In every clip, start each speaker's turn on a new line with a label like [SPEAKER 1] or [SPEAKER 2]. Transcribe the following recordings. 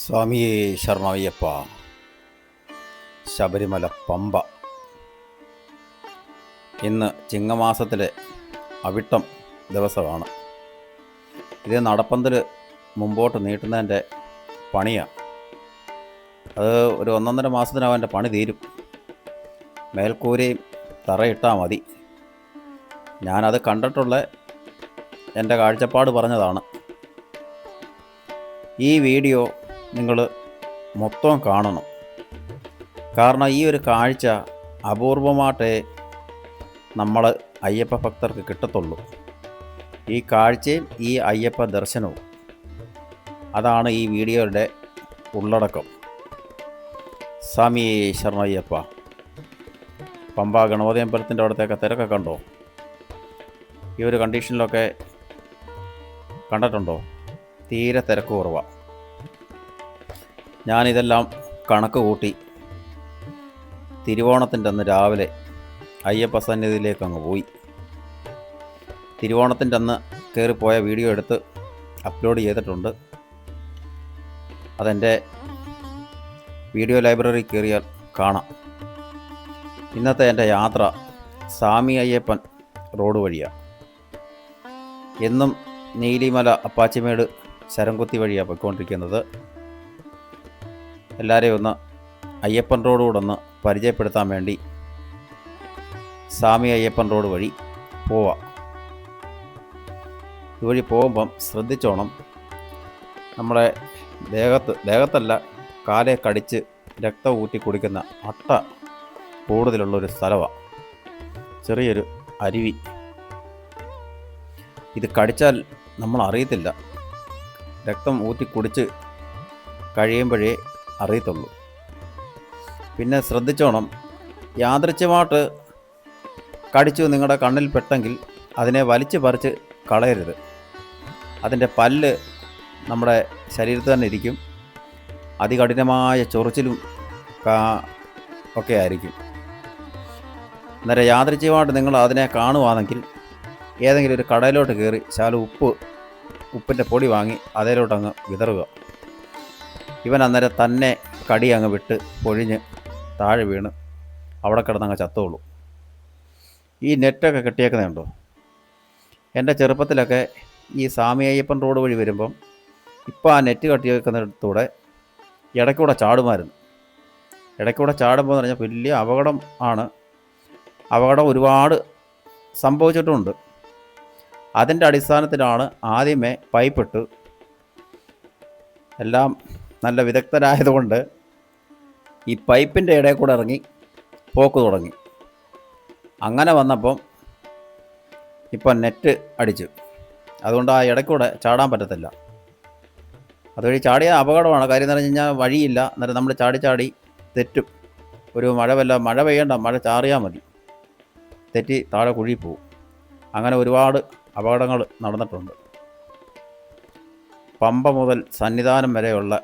[SPEAKER 1] സ്വാമിയേ ശർമ്മയ്യപ്പ ശബരിമല പമ്പ. ഇന്ന് ചിങ്ങമാസത്തിലെ അവിട്ടം ദിവസമാണ്. ഇത് നടപ്പന്തൽ മുമ്പോട്ട് നീട്ടുന്നതിന്റെ പണിയാണ് അത് ഒരു ഒന്നൊന്നര മാസത്തിനകം എന്റെ പണി തീരും. മേൽക്കൂരയും തറയിട്ടാൽ മതി. ഞാനത് കണ്ടിട്ടുള്ള എന്റെ കാഴ്ചപ്പാട് പറഞ്ഞതാണ്. ഈ വീഡിയോ നിങ്ങൾ മൊത്തം കാണണം. കാരണം ഈ ഒരു കാഴ്ച അപൂർവമായിട്ടേ നമ്മൾ അയ്യപ്പ ഭക്തർക്ക് കിട്ടത്തുള്ളൂ. ഈ കാഴ്ചയും ഈ അയ്യപ്പ ദർശനവും അതാണ് ഈ വീഡിയോയുടെ ഉള്ളടക്കം. സ്വാമി ശരണയ്യപ്പ പമ്പ ഗണപതി അമ്പലത്തിന്റെ അവിടത്തേക്ക് കണ്ടോ? ഈ ഒരു കണ്ടീഷനിലൊക്കെ കണ്ടിട്ടുണ്ടോ? തീരെ തിരക്ക് കുറവാണ് ഞാനിതെല്ലാം കണക്ക് കൂട്ടി തിരുവോണത്തിന്റെ അന്ന് രാവിലെ അയ്യപ്പ സന്നിധിയിലേക്ക് അങ്ങ് പോയി. തിരുവോണത്തിന്റെ അന്ന് കയറിപ്പോയ വീഡിയോ എടുത്ത് അപ്ലോഡ് ചെയ്തിട്ടുണ്ട്. അതെന്റെ വീഡിയോ ലൈബ്രറി കയറിയാൽ കാണാം. ഇന്നത്തെ എന്റെ യാത്ര സ്വാമി അയ്യപ്പൻ റോഡ് വഴിയാണ്. എന്നും നീലിമല അപ്പാച്ചിമേട് ശരംകുത്തി വഴിയാണ് പോയിക്കൊണ്ടിരിക്കുന്നത്. എല്ലാവരെയും ഒന്ന് അയ്യപ്പൻ റോഡ് കൂടെ ഒന്ന് പരിചയപ്പെടുത്താൻ വേണ്ടി സ്വാമി അയ്യപ്പൻ റോഡ് വഴി പോവാം. ഇതുവഴി പോകുമ്പം ശ്രദ്ധിച്ചോണം. നമ്മുടെ ദേഹത്ത് ദേഹത്തല്ല കാലെ കടിച്ച് രക്തം ഊറ്റി കുടിക്കുന്ന അട്ട കൂടുതലുള്ളൊരു സ്ഥലമാണ് ചെറിയൊരു അരുവി. ഇത് കടിച്ചാൽ നമ്മൾ അറിയത്തില്ല രക്തം ഊറ്റി കുടിച്ച് കഴിയുമ്പോഴേ അറിയത്തുള്ളൂ. പിന്നെ ശ്രദ്ധിച്ചോണം. യാദൃച്ഛമായിട്ട് കടിച്ചു നിങ്ങളുടെ കണ്ണിൽ പെട്ടെങ്കിൽ അതിനെ വലിച്ചു പറിച്ച് കളയരുത്. അതിന്റെ പല്ല് നമ്മുടെ ശരീരത്തിൽ തന്നെ ഇരിക്കും. അതികഠിനമായ ചൊറിച്ചിലും ഒക്കെ ആയിരിക്കും. അന്നേരം യാദൃച്ഛമായിട്ട് നിങ്ങൾ അതിനെ കാണുവാണെങ്കിൽ ഏതെങ്കിലും ഒരു കടയിലോട്ട് കയറി ശാല ഉപ്പ് ഉപ്പിന്റെ പൊടി വാങ്ങി അതിലോട്ടങ്ങ് വിതറുക. ഇവൻ അന്നേരം തന്നെ കടി അങ്ങ് വിട്ട് പൊഴിഞ്ഞ് താഴെ വീണ് അവിടെ കിടന്നങ്ങ് ചത്തോളൂ ഈ നെറ്റൊക്കെ കെട്ടിയേക്കുന്നുണ്ടോ? എന്റെ ചെറുപ്പത്തിലൊക്കെ ഈ സ്വാമി അയ്യപ്പൻ റോഡ് വഴി വരുമ്പം ഇപ്പോൾ ആ നെറ്റ് കെട്ടിയേക്കുന്നിടത്തൂടെ ഇടയ്ക്കൂടെ ചാടുമായിരുന്നു. ഇടയ്ക്കൂടെ ചാടുമ്പോൾ എന്ന് പറഞ്ഞാൽ വലിയ അപകടം ആണ്. അപകടം ഒരുപാട് സംഭവിച്ചിട്ടുമുണ്ട് അതിന്റെ അടിസ്ഥാനത്തിലാണ് ആദ്യമേ പൈപ്പിട്ട് എല്ലാം നല്ല വിദഗ്ധരായതുകൊണ്ട് ഈ പൈപ്പിന്റെ ഇടയിൽ കൂടെ ഇറങ്ങി പോക്ക് തുടങ്ങി. അങ്ങനെ വന്നപ്പം ഇപ്പം നെറ്റ് അടിച്ചു. അതുകൊണ്ട് ആ ഇടയ്ക്കൂടെ ചാടാൻ പറ്റത്തില്ല. അതുവഴി ചാടിയ അപകടമാണ്. കാര്യം എന്ന് പറഞ്ഞു കഴിഞ്ഞാൽ വഴിയില്ല. അന്നേരം നമ്മൾ ചാടി ചാടി തെറ്റും. ഒരു മഴ വല്ല മഴ പെയ്യണ്ട മഴ ചാറിയാൽ മതി. തെറ്റി താഴെ കുഴി പോവും. അങ്ങനെ ഒരുപാട് അപകടങ്ങൾ നടന്നിട്ടുണ്ട്. പമ്പ മുതൽ സന്നിധാനം വരെയുള്ള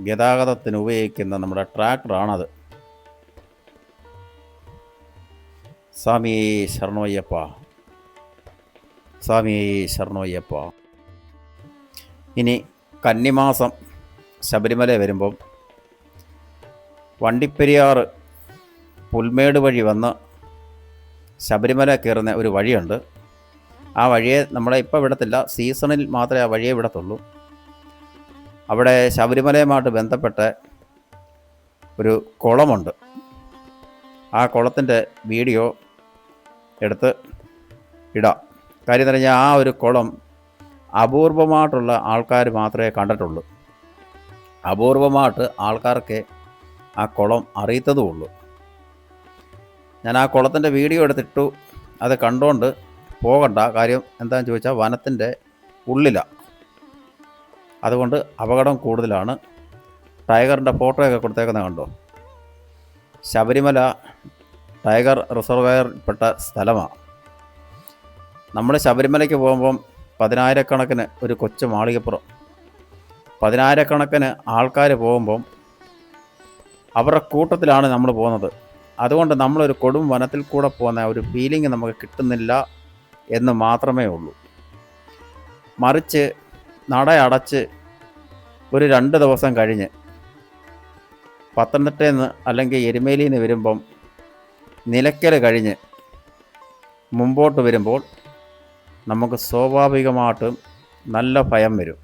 [SPEAKER 1] ഗതാഗതത്തിന് ഉപയോഗിക്കുന്ന നമ്മുടെ ട്രാക്ടറാണത്. സ്വാമി ശരണോയ്യപ്പ. സ്വാമി ശരണോയ്യപ്പ. ഇനി കന്നിമാസം ശബരിമല വരുമ്പം വണ്ടിപ്പെരിയാർ പുൽമേട് വഴി വന്ന് ശബരിമല കയറുന്ന ഒരു വഴിയുണ്ട്. ആ വഴിയെ നമ്മളെ ഇപ്പോൾ വിടത്തില്ല. സീസണിൽ മാത്രമേ ആ വഴിയെ വിടത്തുള്ളൂ. അവിടെ ശബരിമലയുമായിട്ട് ബന്ധപ്പെട്ട ഒരു കുളമുണ്ട്. ആ കുളത്തിന്റെ വീഡിയോ എടുത്ത് ഇടാം. കാര്യം എന്ന് പറഞ്ഞാൽ ആ ഒരു കുളം അപൂർവമായിട്ടുള്ള ആൾക്കാർ മാത്രമേ കണ്ടിട്ടുള്ളൂ. അപൂർവമായിട്ട് ആൾക്കാർക്ക് ആ കുളം അറിയത്തതുമുള്ളൂ ഞാൻ ആ കുളത്തിന്റെ വീഡിയോ എടുത്തിട്ടു അത് കണ്ടുകൊണ്ട് പോകണ്ട കാര്യം എന്താണെന്ന് ചോദിച്ചാൽ വനത്തിന്റെ ഉള്ളിലാണ്. അതുകൊണ്ട് അപകടം കൂടുതലാണ്. ടൈഗറിന്റെ ഫോട്ടോയൊക്കെ കൊടുത്തേക്കുന്നത് കണ്ടോ? ശബരിമല ടൈഗർ റിസർവയറിൽപ്പെട്ട സ്ഥലമാണ് നമ്മൾ ശബരിമലയ്ക്ക് പോകുമ്പം പതിനായിരക്കണക്കിന് ഒരു കൊച്ചു മാളികപ്പുറം. പതിനായിരക്കണക്കിന് ആൾക്കാർ പോകുമ്പം അവരുടെ കൂട്ടത്തിലാണ് നമ്മൾ പോകുന്നത്. അതുകൊണ്ട് നമ്മളൊരു കൊടും വനത്തിൽ കൂടെ പോകുന്ന ഒരു ഫീലിംഗ് നമുക്ക് കിട്ടുന്നില്ല എന്ന് മാത്രമേ ഉള്ളൂ. മറിച്ച് നട അടച്ച് ഒരു രണ്ട് ദിവസം കഴിഞ്ഞ് പത്തനംതിട്ടയിൽ നിന്ന് അല്ലെങ്കിൽ എരുമേലിയിൽ നിന്ന് വരുമ്പം നിലയ്ക്കൽ കഴിഞ്ഞ് മുമ്പോട്ട് വരുമ്പോൾ നമുക്ക് സ്വാഭാവികമായിട്ടും നല്ല ഭയം വരും.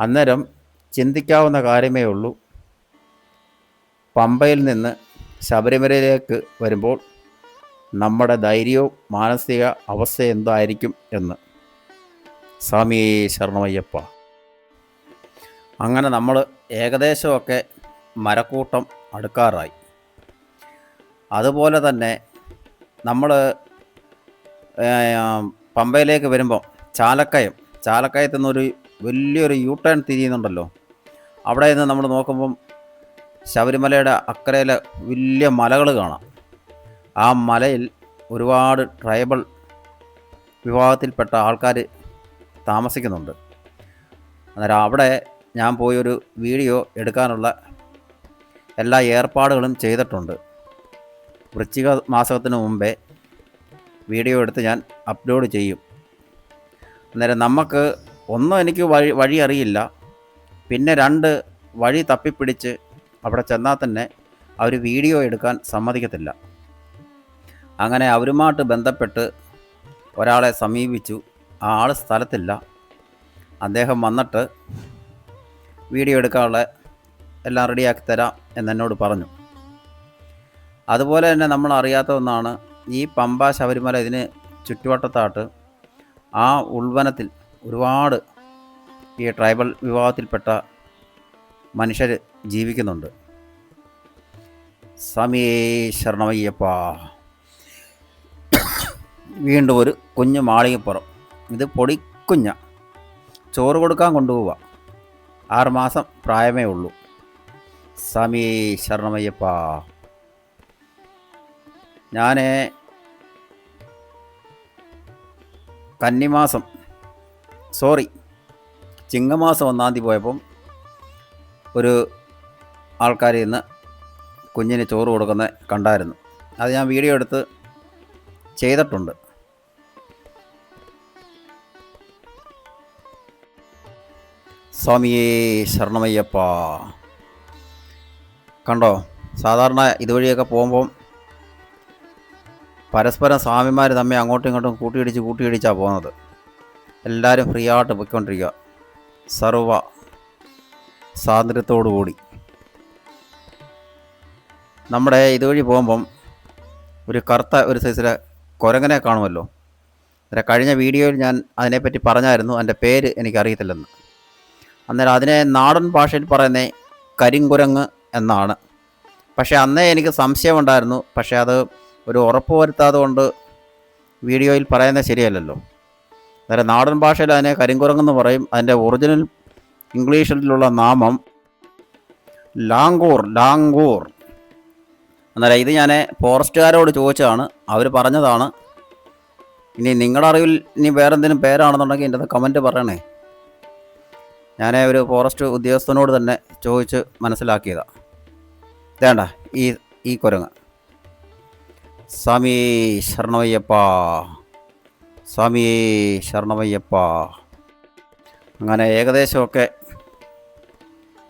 [SPEAKER 1] അന്നേരം ചിന്തിക്കാവുന്ന കാര്യമേ ഉള്ളൂ. പമ്പയിൽ നിന്ന് ശബരിമലയിലേക്ക് വരുമ്പോൾ നമ്മുടെ ധൈര്യവും മാനസിക അവസ്ഥ എന്തായിരിക്കും എന്ന്. സ്വാമിയേ ശരണമയ്യപ്പ. അങ്ങനെ നമ്മൾ ഏകദേശമൊക്കെ മരക്കൂട്ടം അടുക്കാറായി. അതുപോലെ തന്നെ നമ്മൾ പമ്പയിലേക്ക് വരുമ്പോൾ ചാലക്കയം ചാലക്കയത്തു നിന്നൊരു വലിയൊരു യൂ ടേൺ തിരിയുന്നുണ്ടല്ലോ. അവിടെ നിന്ന് നമ്മൾ നോക്കുമ്പം ശബരിമലയുടെ അക്കരയിലെ വലിയ മലകൾ കാണാം. ആ മലയിൽ ഒരുപാട് ട്രൈബൽ വിഭാഗത്തിൽപ്പെട്ട ആൾക്കാർ താമസിക്കുന്നുണ്ട്. അന്നേരം അവിടെ ഞാൻ പോയി ഒരു വീഡിയോ എടുക്കാനുള്ള എല്ലാ ഏർപ്പാടുകളും ചെയ്തിട്ടുണ്ട്. വൃശ്ചിക മാസത്തിന് മുമ്പേ വീഡിയോ എടുത്ത് ഞാൻ അപ്ലോഡ് ചെയ്യും. അന്നേരം നമുക്ക് ഒന്നും എനിക്ക് വഴി വഴി അറിയില്ല. പിന്നെ രണ്ട് വഴി തപ്പിപ്പിടിച്ച് അവിടെ ചെന്നാൽ തന്നെ അവർ വീഡിയോ എടുക്കാൻ സമ്മതിക്കത്തില്ല. അങ്ങനെ അവരുമായിട്ട് ബന്ധപ്പെട്ട് ഒരാളെ സമീപിച്ചു. ആ ആൾ സ്ഥലത്തില്ല. അദ്ദേഹം വന്നിട്ട് വീഡിയോ എടുക്കാനുള്ള എല്ലാം റെഡിയാക്കി തരാം എന്നെന്നോട് പറഞ്ഞു. അതുപോലെ തന്നെ നമ്മൾ അറിയാത്ത ഒന്നാണ് ഈ പമ്പ ശബരിമല ഇതിന് ചുറ്റുവട്ടത്തായിട്ട് ആ ഉൾവനത്തിൽ ഒരുപാട് ഈ ട്രൈബൽ വിഭാഗത്തിൽപ്പെട്ട മനുഷ്യർ ജീവിക്കുന്നുണ്ട്. സമീ ശരണമയ്യപ്പ. വീണ്ടും ഒരു കുഞ്ഞു മാളികപ്പുറം. ഇത് പൊടിക്കുഞ്ഞ. ചോറ് കൊടുക്കാൻ കൊണ്ടുപോവുക ആറുമാസം പ്രായമേ ഉള്ളൂ. സ്വാമി ശരണമയ്യപ്പ. ഞാൻ കന്നിമാസം സോറി ചിങ്ങമാസം ഒന്നാം തീയതി പോയപ്പം ഒരു ആൾക്കാർ ഇന്ന് കുഞ്ഞിന് ചോറ് കൊടുക്കുന്നത് കണ്ടായിരുന്നു. അത് ഞാൻ വീഡിയോ എടുത്ത് ചെയ്തിട്ടുണ്ട്. സ്വാമിയേ ശരണമയ്യപ്പ. കണ്ടോ? സാധാരണ ഇതുവഴിയൊക്കെ പോകുമ്പം പരസ്പരം സ്വാമിമാർ തമ്മിൽ അങ്ങോട്ടും ഇങ്ങോട്ടും കൂട്ടിയിടിച്ച് കൂട്ടിയിടിച്ചാണ് പോകുന്നത്. എല്ലാവരും ഫ്രീ ആയിട്ട് പൊയ്ക്കൊണ്ടിരിക്കുക. സർവ സ്വാതന്ത്ര്യത്തോടുകൂടി നമ്മുടെ ഇതുവഴി പോകുമ്പം ഒരു കറുത്ത ഒരു സൈസിലെ കുരങ്ങനെ കാണുമല്ലോ. കഴിഞ്ഞ വീഡിയോയിൽ ഞാൻ അതിനെപ്പറ്റി പറഞ്ഞായിരുന്നു. എന്റെ പേര് എനിക്കറിയത്തില്ലെന്ന്. അന്നേരം അതിനെ നാടൻ ഭാഷയിൽ പറയുന്നത് കരിങ്കുരങ്ങ് എന്നാണ്. പക്ഷേ അന്നേ എനിക്ക് സംശയമുണ്ടായിരുന്നു. പക്ഷേ അത് ഒരു ഉറപ്പ് വരുത്താതെ കൊണ്ട് വീഡിയോയിൽ പറയുന്നത് ശരിയല്ലല്ലോ. അന്നേരം നാടൻ ഭാഷയിൽ അതിനെ കരിങ്കുരങ്ങെന്ന് പറയും. അതിന്റെ ഒറിജിനൽ ഇംഗ്ലീഷിലുള്ള നാമം ലാങ്കൂർ ലാങ്കൂർ അന്നേരം ഇത് ഞാൻ ഫോറസ്റ്റുകാരോട് ചോദിച്ചതാണ്. അവർ പറഞ്ഞതാണ്. ഇനി നിങ്ങളുടെ അറിവിൽ ഇനി വേറെന്തെങ്കിലും പേരാണെന്നുണ്ടെങ്കിൽ എന്റെ അത് കമന്റ് പറയണേ. ഞാൻ ഒരു ഫോറസ്റ്റ് ഉദ്യോഗസ്ഥനോട് തന്നെ ചോദിച്ച് മനസ്സിലാക്കിയതാണ് വേണ്ട ഈ ഈ കുരങ്ങ്. സ്വാമി ശരണമയ്യപ്പ. സ്വാമി ശരണമയ്യപ്പ. അങ്ങനെ ഏകദേശമൊക്കെ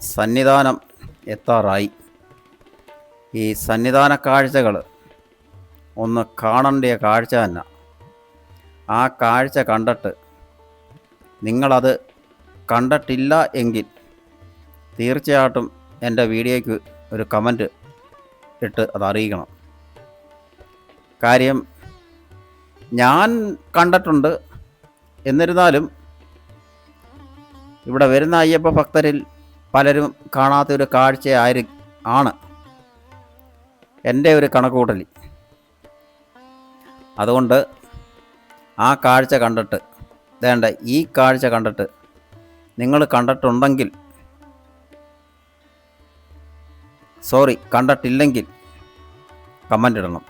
[SPEAKER 1] സന്നിധാനം എത്താറായി. ഈ സന്നിധാന കാഴ്ചകൾ ഒന്ന് കാണേണ്ട കാഴ്ച തന്നെ. ആ കാഴ്ച കണ്ടിട്ട് നിങ്ങളത് കണ്ടിട്ടില്ല എങ്കിൽ തീർച്ചയായിട്ടും എന്റെ വീഡിയോയ്ക്ക് ഒരു കമന്റ് ഇട്ട് അത് അറിയിക്കണം. കാര്യം ഞാൻ കണ്ടിട്ടുണ്ട്. എന്നിരുന്നാലും ഇവിടെ വരുന്ന അയ്യപ്പ ഭക്തരിൽ പലരും കാണാത്ത കാണാത്തൊരു കാഴ്ചയായിരി ആണ് എന്റെ ഒരു കണക്കുകൂട്ടൽ. അതുകൊണ്ട് ആ കാഴ്ച കണ്ടിട്ട് വേണ്ട ഈ കാഴ്ച കണ്ടിട്ട് നിങ്ങൾ കണ്ടിട്ടുണ്ടെങ്കിൽ സോറി കണ്ടിട്ടില്ലെങ്കിൽ കമന്റ് ഇടണം.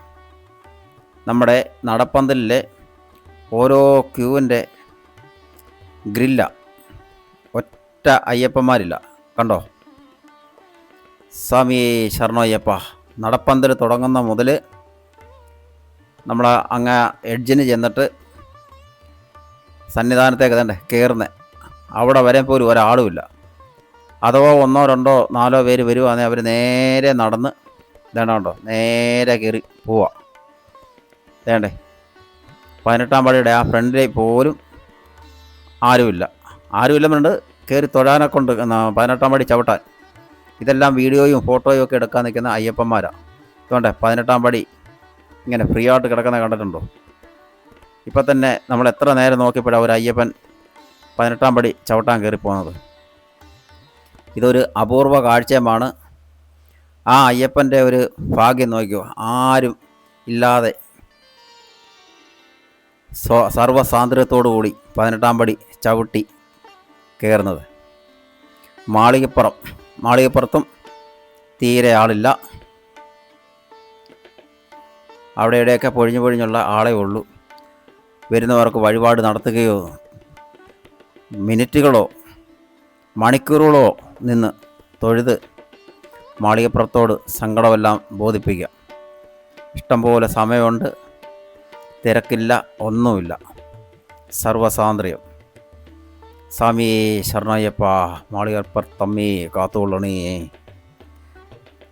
[SPEAKER 1] നമ്മുടെ നടപ്പന്തലിലെ ഓരോ ക്യൂവിന്റെ ഗ്രില്ല ഒറ്റ അയ്യപ്പന്മാരില്ല. കണ്ടോ? സ്വാമി ശരണയ്യപ്പ നടപ്പന്തൽ തുടങ്ങുന്ന മുതൽ നമ്മൾ അങ്ങ് എഡ്ജിന് ചെന്നിട്ട് സന്നിധാനത്തേക്ക് തന്നെ കയറുന്നത് അവിടെ വരെ പോലും ഒരാളുമില്ല. അഥവാ ഒന്നോ രണ്ടോ നാലോ പേര് വരുവാണെങ്കിൽ അവർ നേരെ നടന്ന് വേണ്ടോ നേരെ കയറി പോവാ. വേണ്ടേ പതിനെട്ടാം പടിയുടെ ആ ഫ്രണ്ടിലെ പോലും ആരുമില്ല. ആരുമില്ല പറഞ്ഞിട്ട് കയറി തൊഴാനെ കൊണ്ട് പതിനെട്ടാം പടി ചവിട്ടാൻ. ഇതെല്ലാം വീഡിയോയും ഫോട്ടോയും ഒക്കെ എടുക്കാൻ നിൽക്കുന്ന അയ്യപ്പന്മാരാണ് അതുകൊണ്ടേ പതിനെട്ടാം പടി ഇങ്ങനെ ഫ്രീ ആയിട്ട് കിടക്കുന്ന കണ്ടിട്ടുണ്ടോ? ഇപ്പം തന്നെ നമ്മൾ എത്ര നേരം നോക്കിയപ്പോഴാണ് ഒരു അയ്യപ്പൻ പതിനെട്ടാം പടി ചവിട്ടാൻ കയറിപ്പോകുന്നത് ഇതൊരു അപൂർവ കാഴ്ചയുമാണ്. ആ അയ്യപ്പന്റെ ഒരു ഭാഗ്യം നോക്കിയോ ആരും ഇല്ലാതെ സ്വ സർവസാന്ദ്രത്തോടുകൂടി പതിനെട്ടാം പടി ചവിട്ടി കയറുന്നത്. മാളികപ്പുറം. മാളികപ്പുറത്തും തീരെ ആളില്ല. അവിടെ ഇവിടെയൊക്കെ പൊഴിഞ്ഞു പൊഴിഞ്ഞുള്ള ആളേ ഉള്ളൂ. വരുന്നവർക്ക് വഴിപാട് നടത്തുകയോ മിനിറ്റുകളോ മണിക്കൂറുകളോ നിന്ന് തൊഴുത് മാളികപ്പുറത്തോട് സങ്കടമെല്ലാം ബോധിപ്പിക്കുക. ഇഷ്ടംപോലെ സമയമുണ്ട്. തിരക്കില്ല ഒന്നുമില്ല. സർവസാന്ദ്രയം. സ്വാമിയെ ശരണയ്യപ്പ മാളികപ്പുറത്തമ്മി കാത്തുകൊള്ളണേ.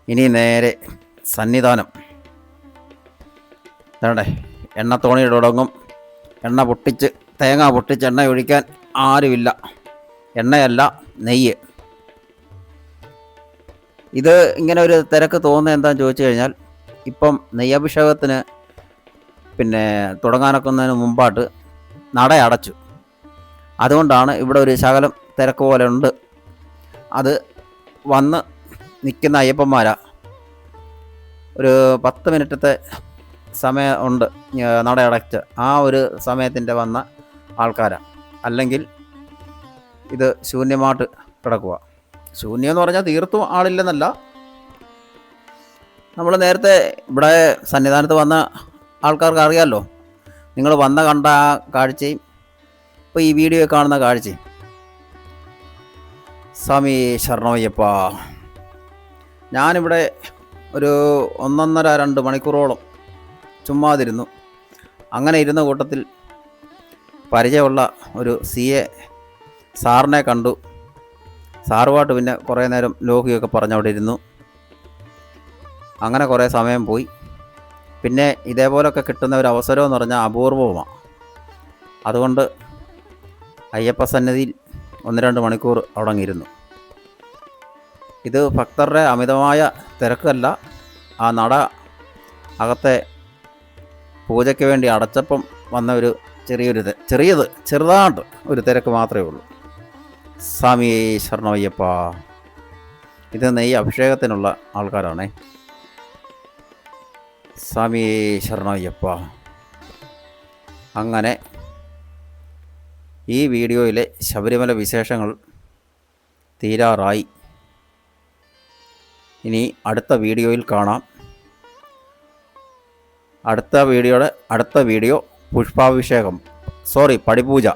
[SPEAKER 1] ഇനി നേരെ സന്നിധാനം. വേണ്ടേ എണ്ണ തുടങ്ങും എണ്ണ പൊട്ടിച്ച് തേങ്ങ പൊട്ടിച്ച് എണ്ണ ഒഴിക്കാൻ ആരുമില്ല. എണ്ണയല്ല നെയ്യ്. ഇത് ഇങ്ങനെ ഒരു തിരക്ക് തോന്നുന്നത് എന്താണെന്ന് ചോദിച്ചു കഴിഞ്ഞാൽ ഇപ്പം നെയ്യഭിഷേകത്തിന് പിന്നെ തുടങ്ങാനൊക്കുന്നതിന് മുമ്പായിട്ട് നട അടച്ചു. അതുകൊണ്ടാണ് ഇവിടെ ഒരു ശകലം തിരക്ക് പോലെ ഉണ്ട്. അത് വന്ന് നിൽക്കുന്ന അയ്യപ്പന്മാരാ. ഒരു പത്ത് മിനിറ്റത്തെ സമയം ഉണ്ട് നട അടച്ച്. ആ ഒരു സമയത്തിന്റെ വന്ന ആൾക്കാരാണ് അല്ലെങ്കിൽ ഇത് ശൂന്യമായിട്ട് കിടക്കുക ശൂന്യം എന്ന് പറഞ്ഞാൽ തീർത്തും ആളില്ലെന്നല്ല. നമ്മൾ നേരത്തെ ഇവിടെ സന്നിധാനത്ത് വന്ന ആൾക്കാർക്ക് അറിയാമല്ലോ നിങ്ങൾ വന്ന കണ്ട ആ കാഴ്ചയും ഇപ്പോൾ ഈ വീഡിയോ കാണുന്ന കാഴ്ചയും. സ്വാമി ശരണമയ്യപ്പ ഞാനിവിടെ ഒരു ഒന്നൊന്നര രണ്ട് മണിക്കൂറോളം ചുമ്മാതിരുന്നു. അങ്ങനെ ഇരുന്ന കൂട്ടത്തിൽ പരിചയമുള്ള ഒരു സി എ സാറിനെ കണ്ടു. സാറുമായിട്ട് പിന്നെ കുറേ നേരം ലോഹിയൊക്കെ പറഞ്ഞവിടെ ഇരുന്നു അങ്ങനെ കുറേ സമയം പോയി. പിന്നെ ഇതേപോലൊക്കെ കിട്ടുന്ന ഒരു അവസരം എന്ന് പറഞ്ഞാൽ അപൂർവമാണ് അതുകൊണ്ട് അയ്യപ്പ സന്നിധിയിൽ ഒന്ന് രണ്ട് മണിക്കൂർ അവിടെ ഇരുന്നു ഇത് ഭക്തരുടെ അമിതമായ തിരക്കല്ല. ആ നട അകത്തെ പൂജയ്ക്ക് വേണ്ടി അടച്ചപ്പം വന്ന ഒരു ചെറിയൊരു ചെറിയത് ചെറുതായിട്ട് ഒരു തിരക്ക് മാത്രമേ ഉള്ളൂ. സ്വാമി ശരണമയ്യപ്പ ഇത് നെയ്യ് അഭിഷേകത്തിനുള്ള ആൾക്കാരാണേ. സ്വാമി ശരണമയ്യപ്പ അങ്ങനെ ഈ വീഡിയോയിലെ ശബരിമല വിശേഷങ്ങൾ തീരാറായി. ഇനി അടുത്ത വീഡിയോയിൽ കാണാം. അടുത്ത വീഡിയോയുടെ അടുത്ത വീഡിയോ പുഷ്പാഭിഷേകം. സോറി പടിപൂജ.